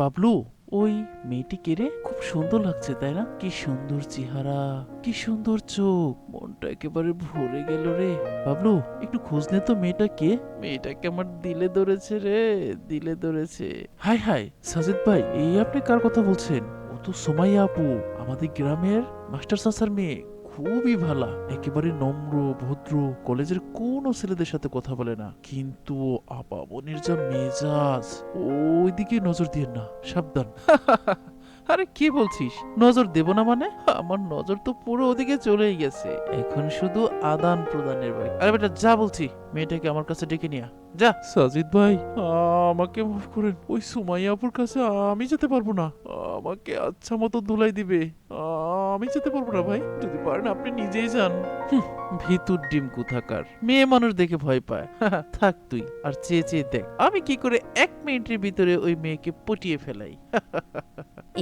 বাবলু, ওই মেয়েটি কেড়ে খুব সুন্দর লাগছে, তাই না? কি সুন্দর চেহারা, কি সুন্দর চোখ, মনটা একেবারে ভরে গেল রে। বাবলু, একটু খোঁজ নে তো মেয়েটা কে মেয়েটাকে আমার দিলে ধরেছে রে, দিলে ধরেছে। হাই হাই, সাজিদ ভাই, এই আপনি কার কথা বলছেন? ও তো সোমাইয়া আপু, আমাদের গ্রামের মাস্টার সাসার মেয়ে। খুবই ভালা, একেবারে নম্র, ভদ্র, কলেজের কোনো ছেলেদের সাথে কথা বলে না। কিন্তু আপাবনির যা মেজাজ, ওইদিকে নজর দিয়ে না, সাবধান। আরে কি বলছিস? নজর দেব না মানে? আমার নজর তো পুরো ওদিকে চলেই গেছে। এখন শুধু আদান প্রদানের ভাই আরে বেটা, যা বলছি, মেয়েটাকে আমার কাছে ডেকে নিয়া যা। সাজিদ ভাই, আমাকে মাফ করেন। ওই সুমাইয়াপুর কাছে আমি যেতে পারব না। আমাকে আচ্ছা মতো ধুলাই দিবে। আমি যেতে পারব না ভাই। যদি পারেন আপনি নিজেই যান। ভিতুর ডিম কোথাকার? মেয়ে মানুষ দেখে ভয় পায়। থাক তুই আর চেয়ে চেয়ে দেখ। আমি কি করে এক মিনিটের ভিতরে ওই মেয়েকে পটিয়ে ফেলাই?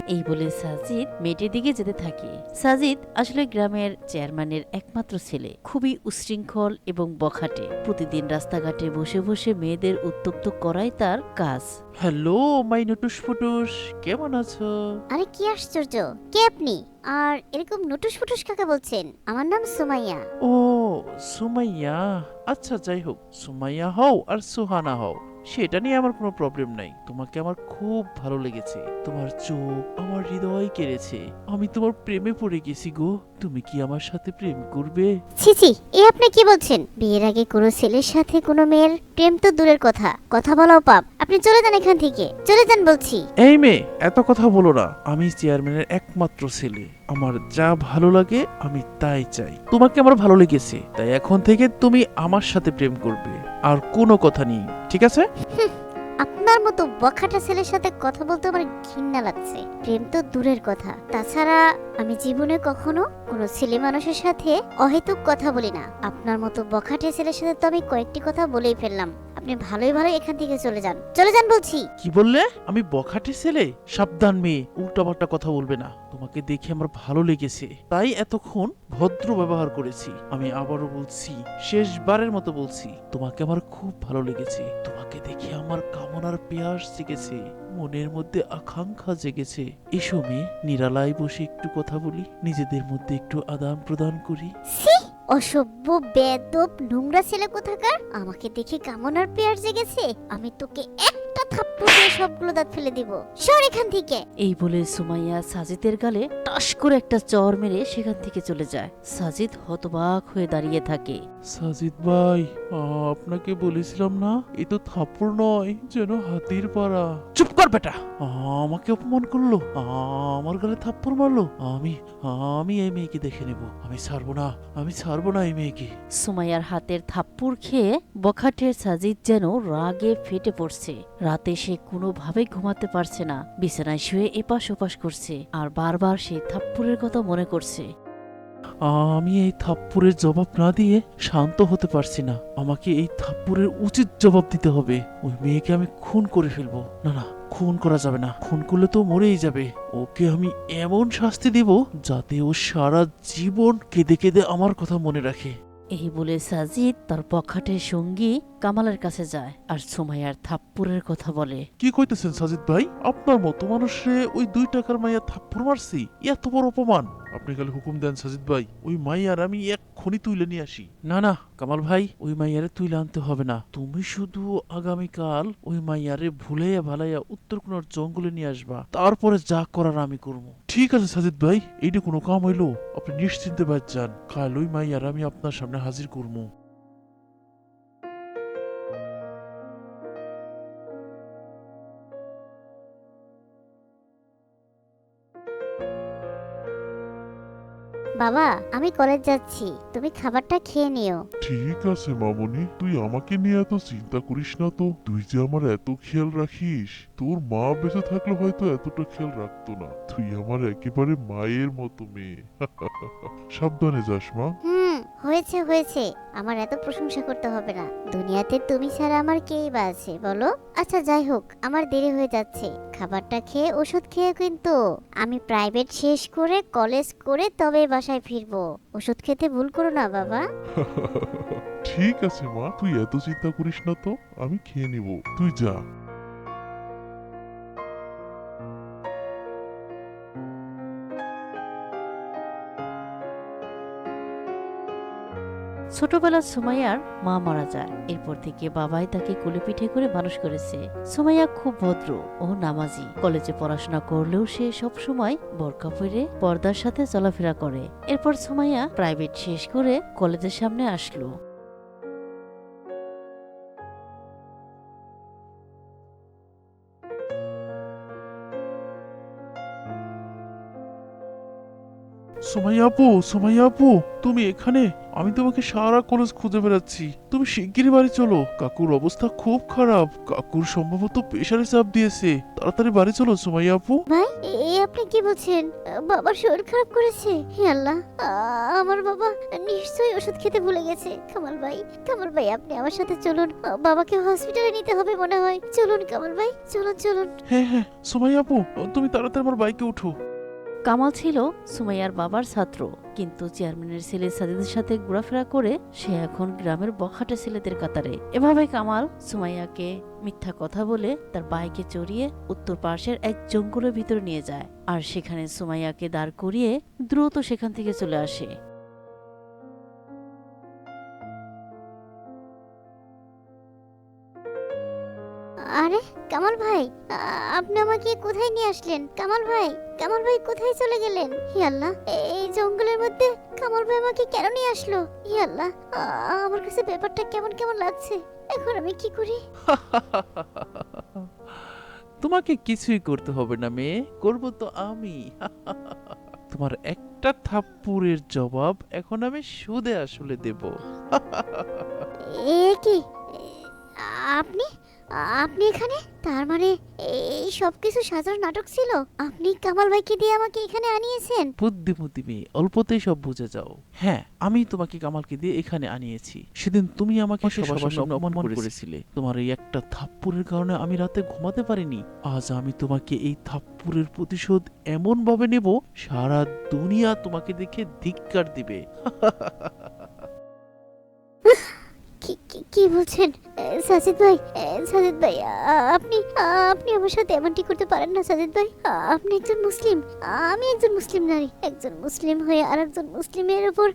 এই বলে সাজিদ মেয়েটির দিকে যেতে থাকে। সাজিদ আসলে গ্রামের চেয়ারম্যানের একমাত্র ছেলে। খুবই উশৃঙ্খল এবং বখাটে। প্রতিদিন রাস্তাঘাটে বসে বসে মেয়েদের উত্তপ্ত করাই তার কাজ। হ্যালো মাই নটুস ফুটুস কেমন আছো? আরে কি আশ্চর্য কে আপনি? আর এরকম নটুস ফুটুস কাকে বলছেন? আমার নাম সুমাইয়া। ও সুমাইয়া? আচ্ছা যাই হোক সুমাইয়া হও আর সুহানা হও। সেটা নিয়ে আমার কোনো প্রবলেম নাই। তোমাকে আমার খুব ভালো লেগেছে। তোমার চোখ আমার হৃদয় কেড়েছে। আমি তোমার প্রেমে পড়ে গেছি গো। তুমি কি আমার সাথে প্রেম করবে? ছি ছি এ আপনি কি বলছেন? বিয়ের আগে কোনো ছেলের সাথে কোনো মেয়ের প্রেম তো দূরের কথা। কথা বলাও পাপ। আপনি চলে যান এখান থেকে। চলে যান বলছি। এই মেয়ে এত কথা বলো না। আমি চেয়ারম্যানের একমাত্র ছেলে। আমার যা ভালো লাগে আমি তাই চাই। তোমাকে আমার ভালো লেগেছে। তাই এখন থেকে তুমি আমার সাথে প্রেম করবে। আর কোনো কথা নেই ঠিক আছে? আপনার মতো বখাটা ছেলের সাথে কথা বলতে আমার ঘৃণা লাগছে। প্রেম তো দূরের কথা। তাছাড়া আমি জীবনে কখনো কোনো ছেলে মানুষের সাথে অহেতুক কথা বলি না। আপনার মতো বখাটে ছেলের সাথে তো আমি কয়েকটি কথা বলেই ফেললাম। আপনি ভালোই ভালো এখান থেকে চলে যান। চলে যান বলছি। কি বললে? আমি বখাটে ছেলে? সাবধান মেয়ে। উল্টাপাল্টা কথা বলবে না। তোমাকে দেখে আমার ভালো লেগেছে। তাই এতক্ষণ ভদ্র ব্যবহার করেছি। আমি আবারও বলছি শেষবারের মতো বলছি তোমাকে আমার খুব ভালো লেগেছে। তোমাকে দেখে আমার কামনার পেয়াস জেগেছে। মনের মধ্যে আকাঙ্ক্ষা জেগেছে। এসো মেয়ে নিরালায় বসে একটু কথা বলি। নিজেদের মধ্যে একটু আদান প্রদান করি। সি অসভ্য বেদব নোংরা ছেলে কোথাকার? আমাকে দেখে কামনার পেয়ার জেগেছে। আমি তোকে একটা থাপ্পড় সবগুলো দাঁত ফেলে দিব। সর এখান থেকে। এই বলে সুমাইয়া সাজিদের গালে টাস করে একটা চর মেরে সেখান থেকে চলে যায়। সাজিদ হতবাক হয়ে দাঁড়িয়ে থাকে। সাজিদ ভাই আপনাকে বলেছিলাম না এ তো থাপ্পড় নয় যেন হাতির পাড়া। চুপ কর বেটা। আমাকে অপমান করল? আমার গালে থাপ্পড় মারলো? আমি আমি এই মেয়েকে দেখে নেব। আমি ছাড়বো না আমি ছাড়বো না এই মেয়েকে। সুমাইয়ার হাতের থাপ্পড় খেয়ে বখাটের সাজিদ যেন রাগে ফেটে পড়ছে। রাতে সে কোনোভাবে ঘুমাতে পারছে না। বিছানায় শুয়ে এপাশ ওপাশ করছে আর বারবার সে থাপ্পড়ের কথা মনে করছে। আমি এই থাপ্পড়ের জবাব না দিয়ে শান্ত হতে পারছি না। আমাকে এই থাপ্পুরের উচিত জবাব দিতে হবে। ওই মেয়েকে আমি খুন করে ফেলব। না না, খুন করা যাবে না। খুন করলে তো মরেই যাবে। ওকে আমি এমন শাস্তি দিব যাতে ও সারা জীবন কেঁদে কেঁদে আমার কথা মনে রাখে। এই বলে সাজিদ তার বখাটের সঙ্গী কামালের কাছে যায় আর সুমাইয়ার থাপ্পড়ের কথা বলে। কি কইতেছেন সাজিদ ভাই? আপনার মতো মানুষে ওই দুই টাকার মাইয়া থাপ্পড় মারছি এত বড় অপমান। আপনি খালি হুকুম দেন সাজিদ ভাই ওই মাইয়ার আমি এক্ষুনি তুইলে নিয়ে আসি। না না কামাল ভাই ওই মাইয়ারে তুইলে আনতে হবে না। তুমি শুধু আগামীকাল ওই মাইয়ারে ভুলাইয়া ভালাইয়া উত্তর কোনার জঙ্গলে নিয়ে আসবা। তারপরে যা করার আমি করব। ঠিক আছে, সাজিদ ভাই এইটা কোনো কাম হইল? আপনি নিশ্চিন্তে বাদ যান। কাল ওই মাইয়ার আমি আপনার সামনে হাজির করব বাবা আমি কলেজ যাচ্ছি। তুমি খাবারটা খেয়ে নিও। ঠিক আছে মামনি। তুই আমাকে নিয়ে এত চিন্তা করিস না তো। তুই যে আমার এত খেয়াল রাখিস তোর মা বেঁচে থাকলে হয়তো এতটা খেয়াল রাখতো না। তুই আমার একেবারে মায়ের মতো মেয়ে। সাবধানে যাস মা। হুম হয়েছে হয়েছে। আমার এত প্রশংসা করতে হবে না। দুনিয়াতে তুমি ছাড়া আমার কেই বা আছে, বলো? আচ্ছা যাই হোক, আমার দেরি হয়ে যাচ্ছে। খাবারটা খেয়ে ওষুধ খেয়ে কিন্তু। আমি প্রাইভেট শেষ করে কলেজ করে তবে বাসায় ফিরবো। ওষুধ খেতে ভুল করো না, বাবা। ঠিক আছে, মা। তুই এত চিন্তা করিস না তো। আমি খেয়ে নিব। তুই যা। ছোটবেলা সুমাইয়ার মা মারা যায়। এরপর থেকে বাবাই তাকে কোলে পিঠে করে মানুষ করেছে। সুমাইয়া খুব ভদ্র ও নামাজি। কলেজে পড়াশোনা করলেও সে সব সময় বোরকা পরে পর্দার সাথে চলাফেরা করে। এরপর সুমাইয়া প্রাইভেট শেষ করে কলেজের সামনে আসলো। সুমাইয়া আপু সুমাইয়া আপু, তুমি এখানে? আমি তোমাকে সারা কলেজ খুঁজে বেড়াচ্ছি। তুমি শিগগিরই বাড়ি চলো। কাকুর অবস্থা খুব খারাপ। কাকুর সম্ভবত প্রেশারে চাপ দিয়েছে। তাড়াতাড়ি বাড়ি চলো সুমাইয়া আপু। ভাই এ আপনি কি বলছেন? বাবার শরীর খারাপ করেছে। হে আল্লাহ আমার বাবা নিশ্চয়ই ওষুধ খেতে ভুলে গেছে। কামাল ভাই কামাল ভাই আপনি আমার সাথে চলুন। বাবাকে হসপিটালে নিতে হবে মনে হয়। চলুন কামাল ভাই চলুন চলুন। হ্যাঁ হ্যাঁ সুমাইয়া আপু তুমি তাড়াতাড়ি আমার বাইকে উঠো। কামাল ছিল সুমাইয়ার বাবার ছাত্র, কিন্তু চেয়ারম্যানের ছেলে সাজিদের সাথে ঘোরাফেরা করে সে এখন গ্রামের বখাটে ছেলেদের কাতারে। এভাবে কামাল সুমাইয়াকে মিথ্যা কথা বলে তার বাইকে চড়িয়ে উত্তর পাশের এক জঙ্গলের ভিতরে নিয়ে যায়। আর সেখানে সুমাইয়াকে দাঁড় করিয়ে দ্রুত সেখান থেকে চলে আসে। আরে কামাল ভাই আপনি আমাকে কোথায় নিয়ে আসলেন? কামাল ভাই কামাল ভাই কোথায় চলে গেলেন? হে আল্লাহ এই জঙ্গলের মধ্যে কামাল ভাই আমাকে কেন নিয়ে আসলো? হে আল্লাহ আমার কাছে ব্যাপারটা কেমন কেমন লাগছে? এখন আমি কি করি? তোমাকে কিছুই করতে হবে না মেয়ে। করব তো আমি। তোমার একটা থাপ্পুরের জবাব এখন আমি সুদে আসলে দেব। এ কি? আপনি? আপনি এখানে? তার মানে এই সব কিছু সাধারণ নাটক ছিল? আপনি কামাল ভাইকে দিয়ে আমাকে এখানে আনিয়েছেন? বুদ্ধিমতী মেয়ে অল্পতেই সব বুঝে যাও। হ্যাঁ আমি তোমাকে কামালকে দিয়ে এখানে আনিয়েছি। সেদিন তুমি আমাকে সবার সামনে অপমান করেছিলে। তোমার এই একটা থাপ্পুরের কারণে আমি রাতে ঘুমাতে পারিনি। আজ আমি তোমাকে এই থাপ্পুরের প্রতিশোধ এমন ভাবে নেব সারা দুনিয়া তোমাকে দেখে ধিক্কার দিবে। কি কি- কি বলছেন? সাজিদ ভাই সাজিদ ভাই আপনি আপনি আমার সাথে এমনটি করতে পারেন না, সাজিদ ভাই। আপনি একজন মুসলিম, আমি একজন মুসলিম নারী। একজন মুসলিম হয়ে আর একজন মুসলিমের উপর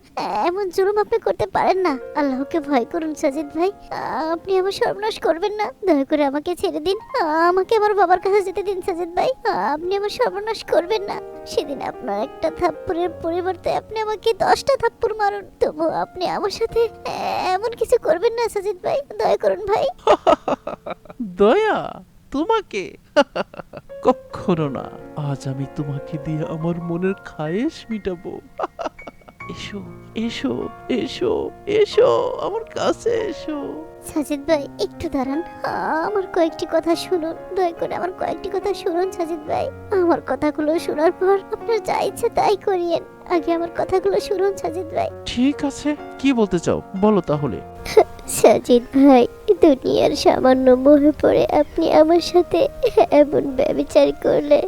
এমন জুলুম আপনি করতে পারেন না। আল্লাহকে ভয় করুন, সাজিদ ভাই। আপনি আমার সর্বনাশ করবেন না। দয়া করে আমাকে ছেড়ে দিন। আমাকে আমার বাবার কাছে যেতে দিন, সাজিদ ভাই। আপনি আমার সর্বনাশ করবেন না। সেদিন আপনার একটা থাপ্পড়ের পরিবর্তে আপনি আমাকে দশটা থাপ্পড় মারুন। তবু আপনি আমার সাথে এমন কিছু করবেন না, সাজিদ ভাই। দয়া করুন ভাই? দয়া তোমাকে? কখনো না আজ আমি তোমাকে দিয়ে আমার মনের খায়েশ মিটাবো। এসো এসো এসো এসো আমার কাছে এসো। সাজিদ ভাই একটু দাঁড়ান। আমার কয়েকটি কথা শুনুন। দয়া করে আমার কয়েকটি কথা শুনুন সাজিদ ভাই। আমার কথাগুলো শোনার পর আপনার যা ইচ্ছে তাই করিয়েন। আগে আমার কথাগুলো শুনুন সাজিদ ভাই। ঠিক আছে কি বলতে চাও? বলো তাহলে। সাজিদ ভাই দুনিয়ার সামান্য মোহে পড়ে আপনি আমার সাথে এমন ব্যবচার করলে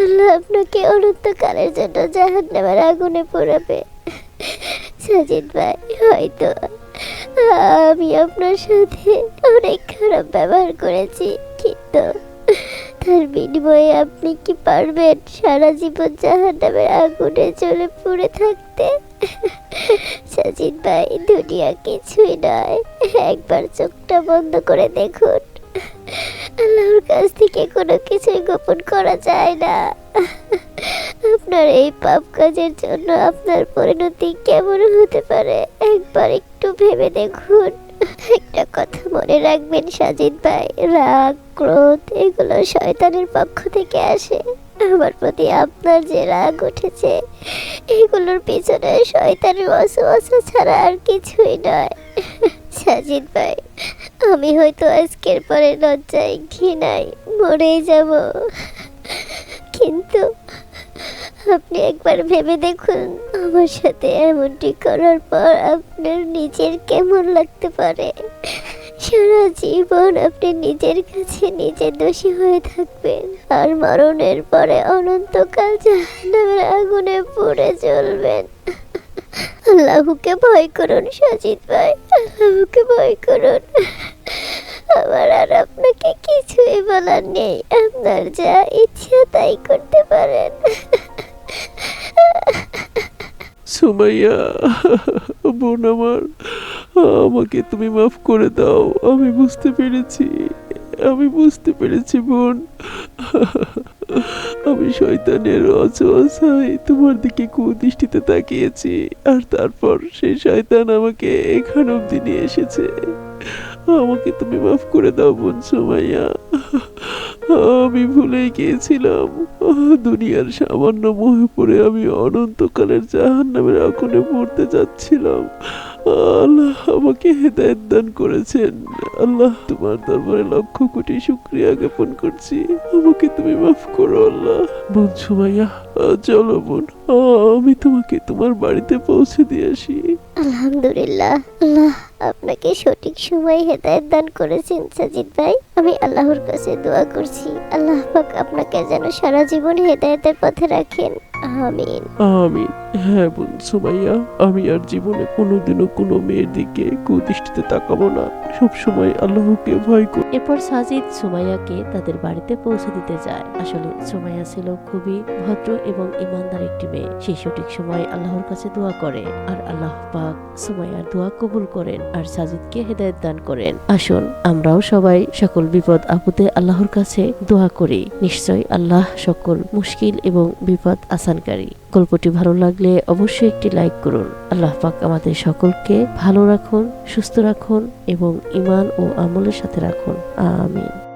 আল্লাহ আপনাকে অনন্তকালের জন্য জাহান নামের আগুনে পোড়াবে। সাজিদ ভাই, হয়তো আমি আপনার সাথে অনেক খারাপ ব্যবহার করেছি, কিন্তু তার বিনিময়ে আপনি কি পারবেন? সারা জীবন জাহান নামের আগুনে জ্বলে পুড়ে থাকতে? সাজিদ ভাই, দুনিয়া কিছুই নয়। একবার চোখটা বন্ধ করে দেখুন। আল্লাহর কাছ থেকে কোনো কিছুই গোপন করা যায় না। আপনার এই পাপ কাজের জন্য আপনার পরিণতি কেমন হতে পারে? একবার একটু ভেবে দেখুন। একটা কথা মনে রাখবেন, সাজিদ ভাই, রাগ, ক্রোধ, এগুলো শয়তানের পক্ষ থেকে আসে। আমার প্রতি আপনার যে রাগ উঠেছে, এগুলোর পিছনে শয়তানের ওয়াসওয়াসা ছাড়া আর কিছুই নয়। সাজিদ ভাই, আমি হয়তো আজকের পরে লজ্জায় ঘৃণায় মরেই যাব। কিন্তু আপনি একবার ভেবে দেখুন আমার সাথে এমনটি করার পর আপনার নিজের কেমন লাগতে পারে? সারা জীবন আপনি নিজের কাছে নিজে দোষী হয়ে থাকবেন। আর মরণের পরে অনন্তকাল জাহান্নামের আগুনে পুড়ে জ্বলবেন। আল্লাহকে ভয় করুন, সাজিদ ভাই। আল্লাহকে ভয় করুন। আমার আর আপনাকে কিছুই বলার নেই। আপনার যা ইচ্ছা তাই করতে পারেন। সুমাইয়া, বোন আমার, আমাকে তুমি মাফ করে দাও। আমি বুঝতে পেরেছি, আমি বুঝতে পেরেছি, বোন। আমি শয়তানের অচয় তোমার দিকে কুদৃষ্টিতে তাকিয়েছি, আর তারপর সেই শয়তান আমাকে এখান অব্দি নিয়ে এসেছে। আমাকে তুমি মাফ করে দাও বোন সুমাইয়া আমি ভুলে গিয়েছিলাম। দুনিয়ার সামান্য মোহে পড়ে আমি অনন্তকালের জাহান নামের আগুনে পড়তে যাচ্ছিলাম। আল্লাহ আমাকে হেদায়ত দান করেছেন। আল্লাহ তোমার দরবারে লক্ষ কোটি শুক্রিয়া জ্ঞাপন করছি। আমাকে তুমি মাফ করো আল্লাহ। বোন সুমাইয়া চলো বোন, আমি তোমাকে তোমার বাড়িতে পৌঁছে দিয়ে আসি। আলহামদুলিল্লাহ। আল্লাহ। আপনাকে সঠিক সময় হেদায়েত দান করেছেন সাজিদ ভাই। আমি আল্লাহর কাছে দোয়া করছি। আল্লাহ পাক আপনাকে যেন সারা জীবন হেদায়েতের পথে রাখেন। আমিন। আমি হ্যাঁ বোন সুমাইয়া আমি আর জীবনে কোনোদিনও কোনো মেয়ের দিকে কুদৃষ্টিতে তাকাবো না। সবসময় আল্লাহকে ভয় করি। এরপর সাজিদ সুমাইয়াকে তাদের বাড়িতে পৌঁছে দিতে যায়। আসলে সুমাইয়া ছিল খুবই ভদ্র এবং ইমানদার একটি মেয়ে। সেই সঠিক সময় আল্লাহর কাছে দোয়া করে। আর আল্লাহ পাক সুমাইয়ার দোয়া কবুল করেন। আর সাজিদকে হেদায়ত দান করেন। আসুন, আমরাও সবাই সকল বিপদ আপদে আল্লাহর কাছে দোয়া করি। নিশ্চয় আল্লাহ সকল মুশকিল এবং বিপদ আসানকারী। গল্পটি ভালো লাগলে অবশ্যই একটি লাইক করুন। আল্লাহ পাক আমাদের সকলকে ভালো রাখুন, সুস্থ রাখুন এবং ইমান ও আমলের সাথে রাখুন। আমিন।